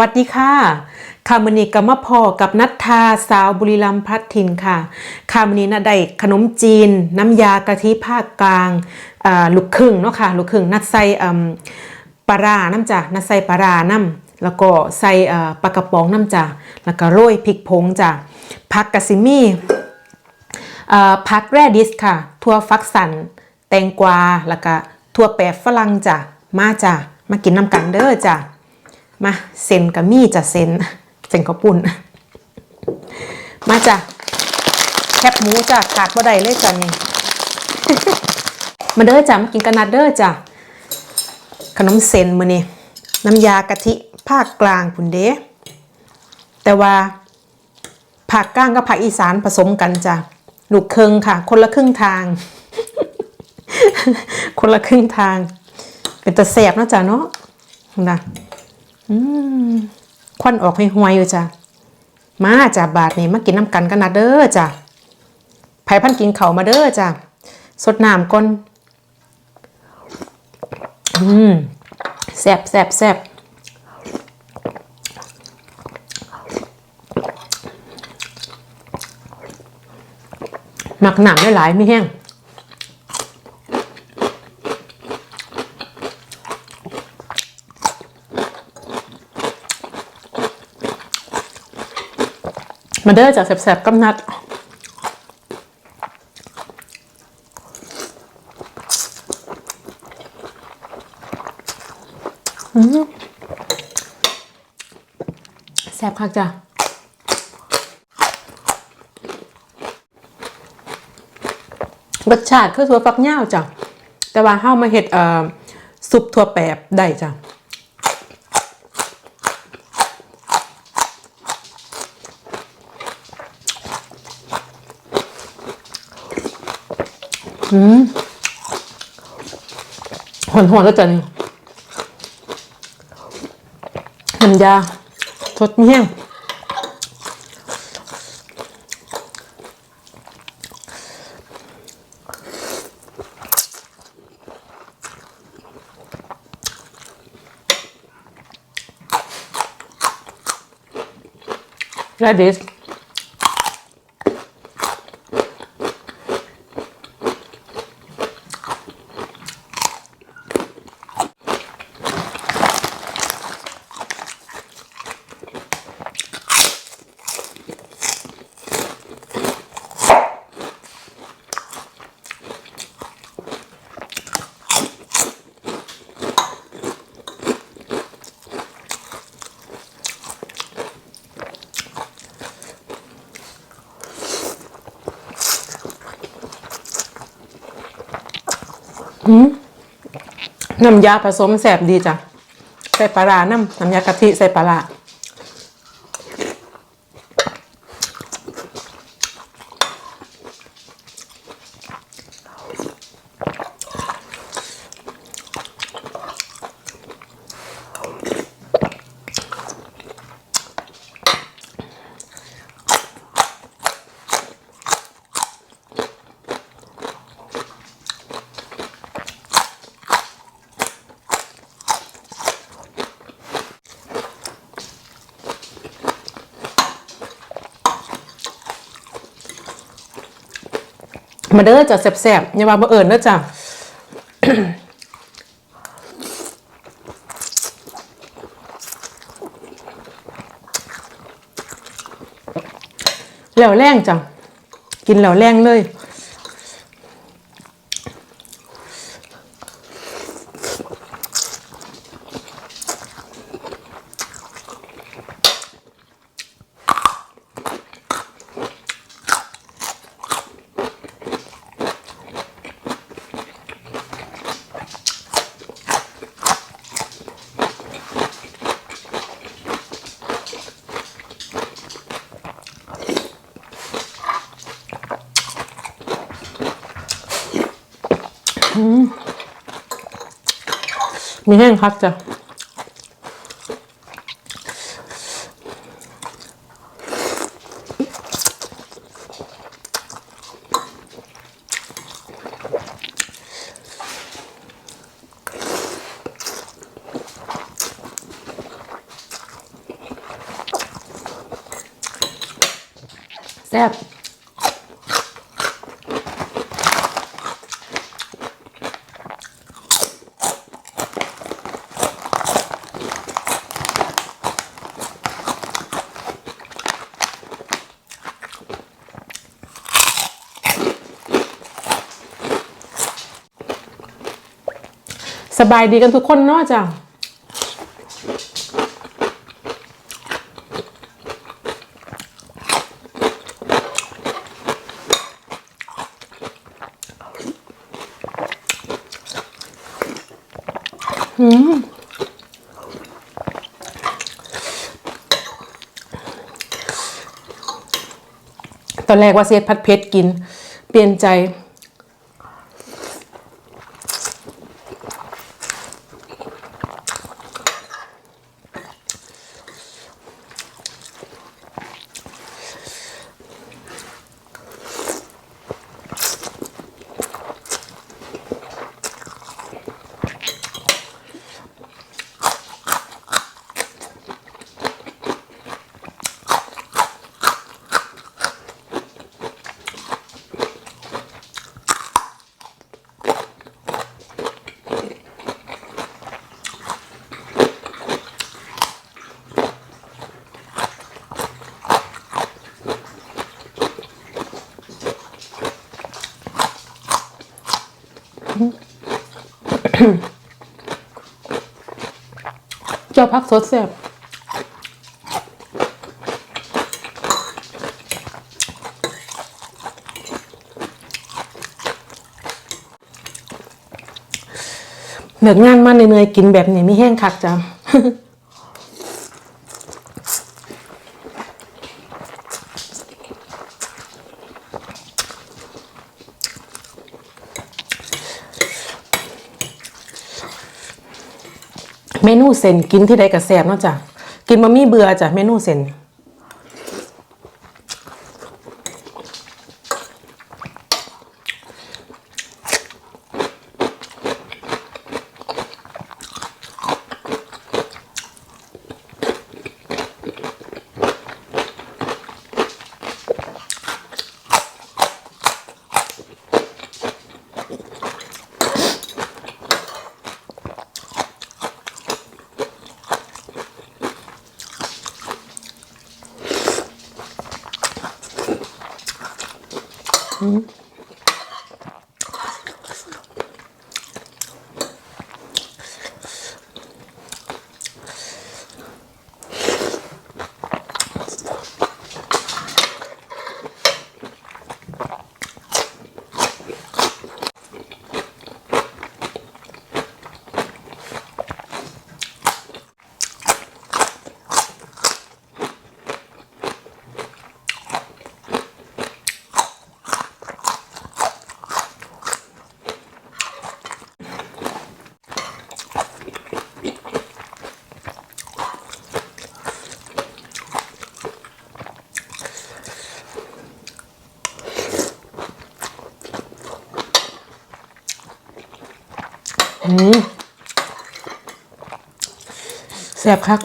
วัสดีค่ะคามืนีกับมะพอกับนัทธาสาวบุรีรัมพัดถิ่นค่ะคามืนีนะได้ขนมจีน น้ำยากะทิภาคกลางลูกครึ่งเนาะค่ะลูกครึ่งนัดใส่ปลาราน้ำจ้ะนัดใส่ปลาราน้ำแล้วก็ใส่ปลากระป๋องน้ำจ้ะแล้วก็โรยพริกผงจ้ะผักกะซิมี่ผักแรดิสค่ะทั่วฟักสันแตงกวาแล้วก็ทั่วแปบฝรั่งจ้ะมาจ้ะมากินน้ำกันเด้อจ้ะ มาเซนกับมี่จะเซนเซนข้าวปุ้นมาจ้ะแคบหมูจ้ะขาดบ่ได้เลยจ้ะนี่มาเด้อจ้ะมากินกันนัดเด้อจ้ะขนมเซนมือนี้น้ำยากะทิภาคกลางพุ่นเด้แต่ว่าผักก้างกับผักอีสานผสมกันจ้ะลูกเคิงค่ะ คนละครึ่งทาง คนละครึ่งทาง เป็นตะแสบเนาะจ้ะเนาะนะ ควันออกให้หวยอยู่จ้ะมาจ้ะบาทนี่มากินน้ำกันกันนะเด้อจ้ะไผ่พันกินเขามาเด้อจ้ะสดน้ำก่อนอืมแซบแซบแซบหมักหนามได้หลายไม่แห้ง มาเด้อจากแสบๆกำนัดแสบคักจ้ะรสชาติคือถั่วฝักยาวจ้ะแต่ว่าเฮามาเฮ็ดเอ่อซุปถั่วแปบได้จ้ะ อืมหอนๆแล้วจ้ะนี่น้ำยาสดเมีแห้ง Radish. อืมน้ำยาผสมแสบดีจ้ะ ใส่ปลาร้าน้ำน้ำยากะทิใส่ปลาร้า มาเด้อจ้ะแสบๆอย่าว่าบ่เอิญเด้อจ้ะแล้วแรงจ้ะกินแล้วแรงเลย มีแห้งคักจ้ะแซ่บ บายดีกันทุกคนเนาะจ้ะตอนแรกว่าเซตพัดเพชรกิน เปลี่ยนใจ เจ้าพักสดแซ่บเลิกงานมาเหนื่อยๆกินแบบนี้ไม่แห้งคักจ้ะ เมนูเซนกินที่ใดก็แซ่บเนาะจ้ะกินมามี่เบื่อจ้ะเมนูเซน อื แซ่บคัก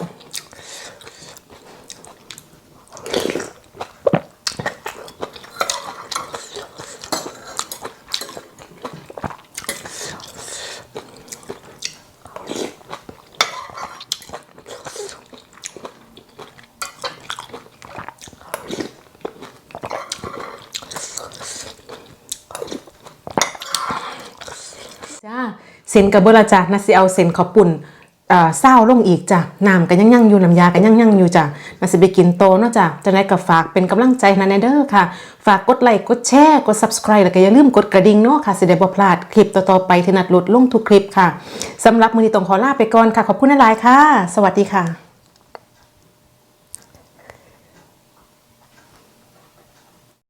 า เส้นกับเบอร์จ้ะนะสิเอาเส้นข้าวปุ่นเอ่อเศร้าลงอีกจ้ะน้ำกันยังยังอยู่น้ำยากันยังยังอยู่จ้ะนาสิไปกินโตเนาะจ้ะจะได้กับฝากเป็นกำลังใจนะแนเด้อค่ะ ฝากกดไลค์กดแชร์กด subscribe แล้วก็อย่าลืมกดกระดิ่งเนาะค่ะสิได้บ่พลาดคลิปต่อๆไปที่นัดหลุดลงทุกคลิปค่ะสำหรับมือนี้ต้องขอลาไปก่อนค่ะ ขอบคุณหลายค่ะ สวัสดีค่ะ